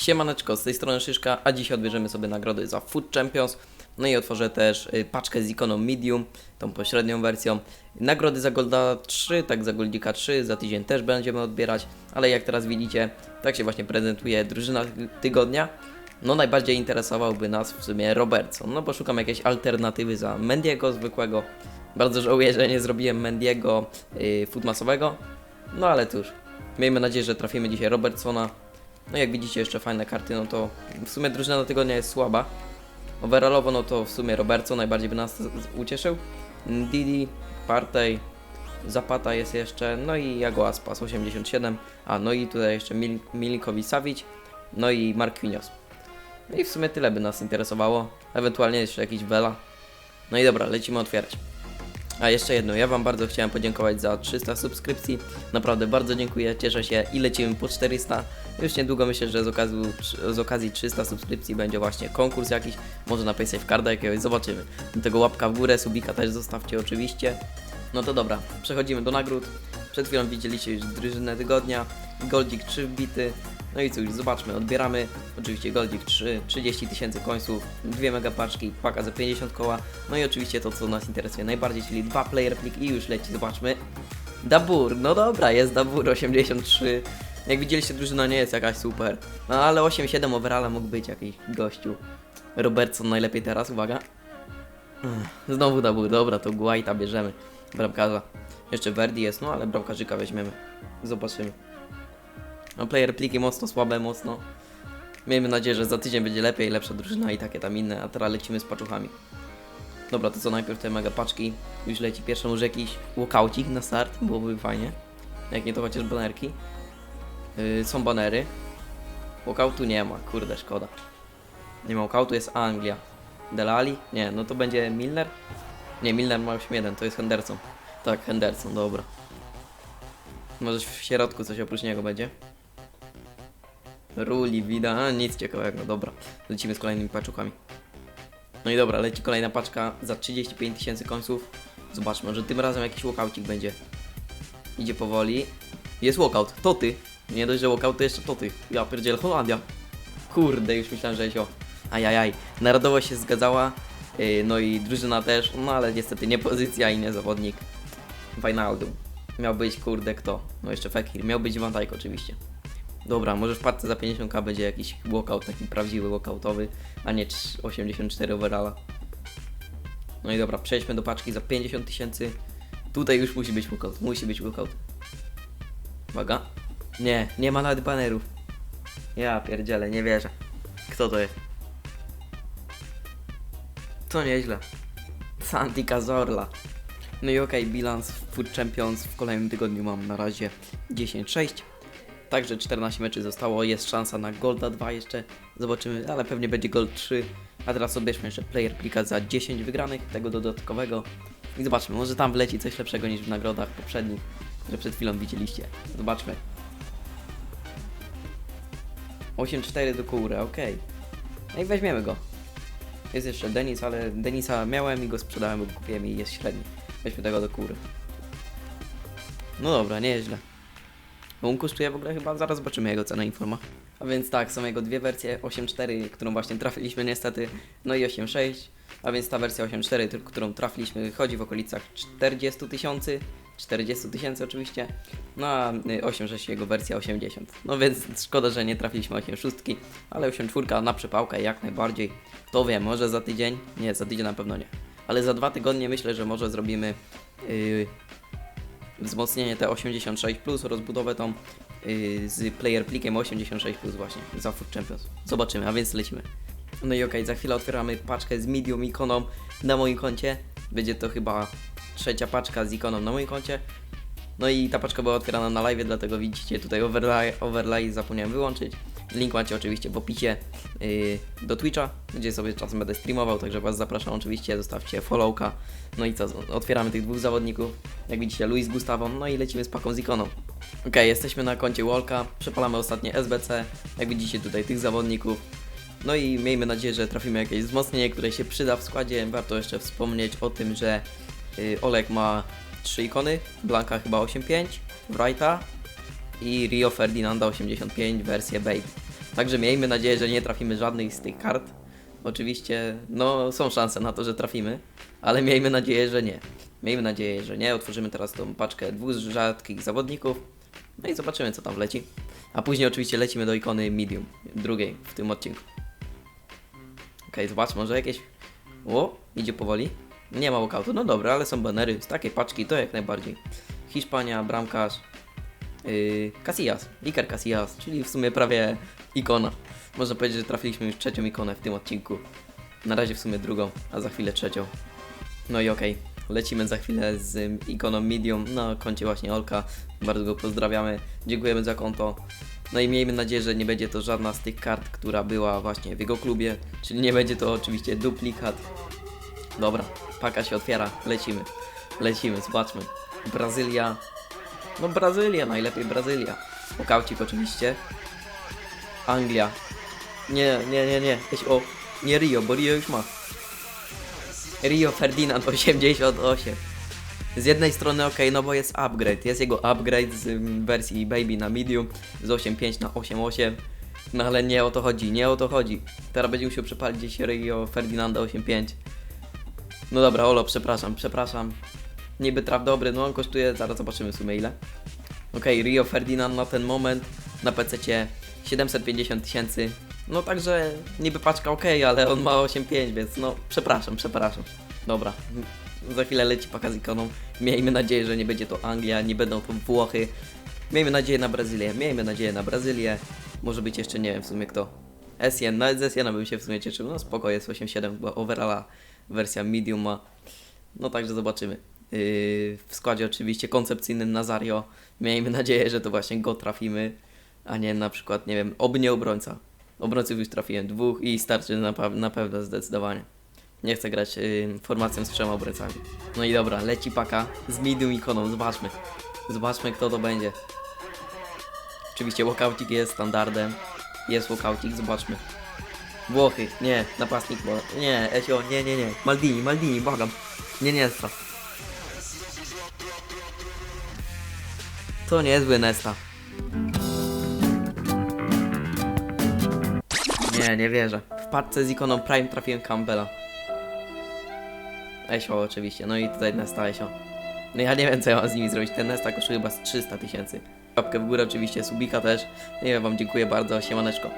Siemaneczko, z tej strony Szyszka, a dzisiaj odbierzemy sobie nagrody za Food Champions. No i otworzę też y, paczkę z ikoną Medium, tą pośrednią wersją. Nagrody za Golda 3, tak za Goldika 3, za tydzień też będziemy odbierać, ale jak teraz widzicie, tak się właśnie prezentuje drużyna tygodnia. No najbardziej interesowałby nas w sumie Robertson, no bo szukam jakiejś alternatywy za Mendiego zwykłego. Bardzo żałuję, że nie zrobiłem Mendiego yy, footmasowego, no ale cóż, miejmy nadzieję, że trafimy dzisiaj Robertsona. No jak widzicie jeszcze fajne karty, no to w sumie drużyna do tygodnia jest słaba. Overallowo no to w sumie Robertson najbardziej by nas ucieszył. Didi, Partey, Zapata jest jeszcze, no i Jago Aspas 87, a no i tutaj jeszcze Mil Milinkowi Savic, no i Marquinhos. No i w sumie tyle by nas interesowało, ewentualnie jeszcze jakiś Vela. No i dobra, lecimy otwierać. A jeszcze jedno, ja Wam bardzo chciałem podziękować za 300 subskrypcji. Naprawdę bardzo dziękuję, cieszę się i lecimy po 400. Już niedługo myślę, że z okazji, z okazji 300 subskrypcji będzie właśnie konkurs jakiś, może na PaySafe Carda jakiegoś, zobaczymy. Do tego łapka w górę, subika też zostawcie oczywiście. No to dobra, przechodzimy do nagród. Przed chwilą widzieliście już drużynę tygodnia, Goldzik 3 wbity. No i cóż, zobaczmy, odbieramy oczywiście Goldzik 3, 30 tysięcy końców, dwie megapaczki, paka za 50 koła, no i oczywiście to, co nas interesuje najbardziej, czyli dwa player plik i już leci, zobaczmy. Dabur, no dobra, jest Dabur 83. Jak widzieliście, drużyna nie jest jakaś super. No ale 8-7 overalla mógł być jakiś gościu. Robertson najlepiej teraz, uwaga. Znowu Dabur, dobra, to Guaita bierzemy. Bramkarza. Jeszcze Verdi jest, no ale bramkarzyka weźmiemy. Zobaczymy. No player pliki mocno słabe, mocno. Miejmy nadzieję, że za tydzień będzie lepiej, lepsza drużyna i takie tam inne, a teraz lecimy z paczuchami. Dobra, to co najpierw te mega paczki. Już leci pierwszy może jakiś walkoucik na start, byłoby fajnie. Jak nie to chociaż banerki. Yy, są banery. Walkoutu nie ma, kurde, szkoda. Nie ma walkoutu, jest Anglia. Delali? Nie, no to będzie Milner? Nie, Milner ma 8-1, to jest Henderson. Tak, Henderson, dobra. Może w środku coś oprócz niego będzie. Ruli, wida, nic ciekawego, dobra. Lecimy z kolejnymi paczuchami. No i dobra, leci kolejna paczka za 35 tysięcy końców. Zobaczmy, może tym razem jakiś walkoutik będzie. Idzie powoli. Jest walkout, to ty. Nie dość, że walkout, to jeszcze to ty. Ja pierdzielę, Holandia. Kurde, już myślałem, że o. Ajajaj, narodowość się zgadzała. Yy, no i drużyna też, no ale niestety nie pozycja i nie zawodnik. Wijnaldum. Miał być, kurde, kto? No jeszcze Fekir. Miał być Van Dijk oczywiście. Dobra, może w partce za 50k będzie jakiś walkout, taki prawdziwy walkoutowy, a nie trz- 84 overalla. No i dobra, przejdźmy do paczki za 50 tysięcy. Tutaj już musi być walkout, musi być walkout. Uwaga. Nie, nie ma nawet banerów. Ja pierdzielę, nie wierzę. Kto to jest? To nieźle. Santi Cazorla. No i okej, bilans w Food Champions w kolejnym tygodniu mam na razie 10-6. Także 14 meczy zostało, jest szansa na Golda 2 jeszcze, zobaczymy, ale pewnie będzie Gold 3. A teraz odbierzmy jeszcze player plika za 10 wygranych, tego dodatkowego. I zobaczmy, może tam wleci coś lepszego niż w nagrodach poprzednich, które przed chwilą widzieliście. Zobaczmy. 8-4 do kury, okej. No i weźmiemy go. Jest jeszcze Denis, ale Denisa miałem i go sprzedałem, bo kupiłem i jest średni. Weźmy tego do kury. No dobra, nieźle. Bo on kosztuje w ogóle chyba, zaraz zobaczymy jego cenę informa. A więc tak, są jego dwie wersje, 8.4, którą właśnie trafiliśmy niestety, no i 8.6, a więc ta wersja 8.4, tylko którą trafiliśmy, chodzi w okolicach 40 tysięcy, 40 tysięcy oczywiście, no a y, 8.6 jego wersja 80. No więc szkoda, że nie trafiliśmy 8.6, ale 8.4 na przepałkę jak najbardziej. To wiem, może za tydzień, nie, za tydzień na pewno nie, ale za dwa tygodnie myślę, że może zrobimy yy, wzmocnienie te 86 plus, rozbudowę tą yy, z player plikiem 86 plus właśnie za Food Champions. Zobaczymy, a więc lecimy. No i okej, za chwilę otwieramy paczkę z medium ikoną na moim koncie. Będzie to chyba trzecia paczka z ikoną na moim koncie. No i ta paczka była otwierana na live, dlatego widzicie tutaj overlay, overlay zapomniałem wyłączyć. Link macie oczywiście w opisie yy, do Twitcha, gdzie sobie czasem będę streamował, także Was zapraszam oczywiście, zostawcie followka. No i co, otwieramy tych dwóch zawodników. Jak widzicie, Luis Gustavo, no i lecimy z paką z ikoną. Ok, jesteśmy na koncie Wolka, przepalamy ostatnie SBC, jak widzicie tutaj tych zawodników. No i miejmy nadzieję, że trafimy jakieś wzmocnienie, które się przyda w składzie. Warto jeszcze wspomnieć o tym, że y, Olek ma trzy ikony, Blanka chyba 8.5, Wrighta i Rio Ferdinanda 85 wersję Baby. Także miejmy nadzieję, że nie trafimy żadnych z tych kart. Oczywiście, no są szanse na to, że trafimy, ale miejmy nadzieję, że nie. Miejmy nadzieję, że nie. Otworzymy teraz tą paczkę dwóch rzadkich zawodników. No i zobaczymy, co tam wleci. A później oczywiście lecimy do ikony medium, drugiej w tym odcinku. Okej, zobacz, może jakieś... O, idzie powoli. Nie ma walkoutu, no dobra, ale są banery z takiej paczki, to jak najbardziej. Hiszpania, bramkarz, yy, Casillas, Iker Casillas, czyli w sumie prawie ikona. Można powiedzieć, że trafiliśmy już trzecią ikonę w tym odcinku. Na razie w sumie drugą, a za chwilę trzecią. No i okej, lecimy za chwilę z ikoną Medium na koncie właśnie Olka. Bardzo go pozdrawiamy, dziękujemy za konto. No i miejmy nadzieję, że nie będzie to żadna z tych kart, która była właśnie w jego klubie, czyli nie będzie to oczywiście duplikat. Dobra, paka się otwiera, lecimy, lecimy, zobaczmy. Brazylia, no Brazylia, najlepiej Brazylia. Pokałcik oczywiście. Anglia. Nie, nie, nie, nie. Weź, o, nie Rio, bo Rio już ma. Rio Ferdinand 88. Z jednej strony ok, no bo jest upgrade. Jest jego upgrade z ym, wersji Baby na medium z 8.5 na 8.8. No ale nie o to chodzi, nie o to chodzi. Teraz będzie musiał przepalić gdzieś Rio Ferdinanda 8.5. No dobra, Olo, przepraszam, przepraszam. Niby traf dobry, no on kosztuje, zaraz zobaczymy w sumie ile. Okej, Rio Ferdinand na ten moment na PC 750 tysięcy. No także niby paczka ok, ale on ma 8,5, więc no przepraszam, przepraszam. Dobra, za chwilę leci paka z ikoną. Miejmy nadzieję, że nie będzie to Anglia, nie będą to Włochy. Miejmy nadzieję na Brazylię, miejmy nadzieję na Brazylię. Może być jeszcze nie wiem w sumie kto. Essien, nawet z Essiena bym się w sumie cieszył. No spoko, jest 8,7, bo overalla wersja medium ma. No także zobaczymy. Yy, w składzie oczywiście koncepcyjnym Nazario. Miejmy nadzieję, że to właśnie go trafimy, a nie na przykład, nie wiem, oby nie obrońca. Obrońców już trafiłem dwóch i starczy na, na pewno zdecydowanie. Nie chcę grać yy, formacją z trzema obrońcami. No i dobra, leci paka z medium ikoną, zobaczmy. Zobaczmy kto to będzie. Oczywiście walkoutik jest standardem. Jest walkoutik, zobaczmy. Włochy, nie, napastnik, nie, Esio, nie, nie, nie. Maldini, Maldini, błagam. Nie, nie, Nesta. To niezły Nesta. Nie, nie wierzę. W paczce z ikoną Prime trafiłem Campbella. Esio oczywiście, no i tutaj Nesta Esio. No ja nie wiem co ja mam z nimi zrobić, ten Nesta kosztuje chyba z 300 tysięcy. Łapkę w górę oczywiście, subika też. Nie wiem, wam dziękuję bardzo, siemaneczko.